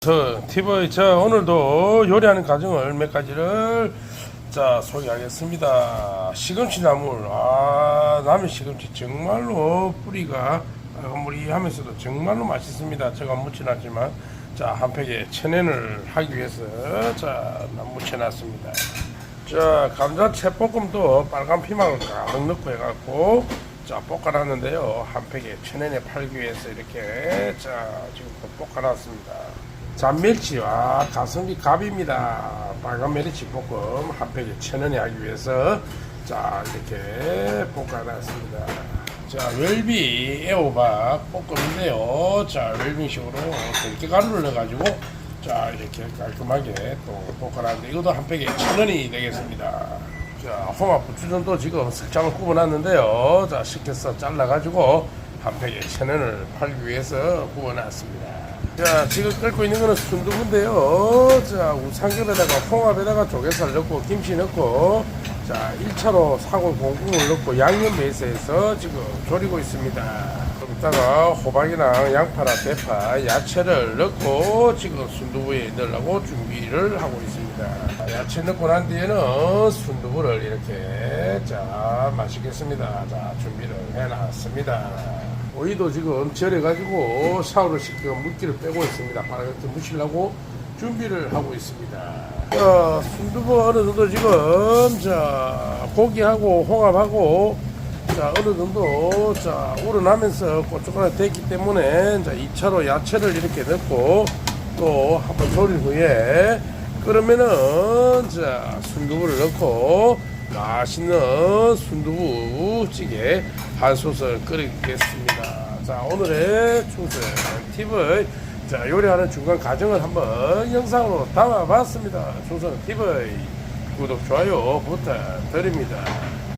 저 TV 자 오늘도 요리하는 과정을 몇 가지를 자 소개하겠습니다. 시금치 나물 아 남의 시금치 정말로 뿌리가 무리하면서도 정말로 맛있습니다. 제가 묻혀놨지만 자한 팩에 천엔을 하기 위해서 자 묻혀놨습니다. 자 감자 채볶음도 빨간 피망을 가득 넣고 해갖고 자 볶아놨는데요 한 팩에 천엔에 팔기 위해서 이렇게 자 지금 또 볶아놨습니다 잔멸치 와 가성비 갑입니다 빨간 멸치 볶음 한 팩에 천 원에 하기 위해서 자 이렇게 볶아놨습니다 자 웰비 애호박 볶음인데요 자 웰빙식으로 들깨가루를 넣어가지고 자 이렇게 깔끔하게 또 볶아놨는데 이것도 한 팩에 천 원이 되겠습니다. 자 홍합 부추전도 지금 석장을 구워놨는데요. 자 식혀서 잘라가지고 한 팩에 천 원을 팔기 위해서 구워놨습니다. 자 지금 끓고 있는 거는 순두부인데요. 자 우삼겹에다가 홍합에다가 조개살 넣고 김치 넣고 자 1차로 사골 공국을 넣고 양념 베이스에서 지금 졸이고 있습니다. 좀 이따가 호박이랑 양파나 대파, 야채를 넣고 지금 순두부에 넣으려고 준비를 하고 있습니다. 야채 넣고 난 뒤에는 순두부를 이렇게 자 맛있겠습니다. 자 준비를 해놨습니다. 오이도 지금 절여가지고 샤워를 시키고 물기를 빼고 있습니다. 빨갛게 무시려고 준비를 하고 있습니다. 자, 순두부 어느 정도 지금 자 고기하고 홍합하고 자 어느 정도 자 우러나면서 고춧가루 됐기 때문에 자 2차로 야채를 이렇게 넣고 또 한번 졸인 후에 끓으면은 자 순두부를 넣고 맛있는 순두부찌개 한 솥을 끓이겠습니다. 자 오늘의 충성 팁을 자 요리하는 중간 과정을 한번 영상으로 담아봤습니다. 충성 팁의 구독 좋아요 부탁드립니다.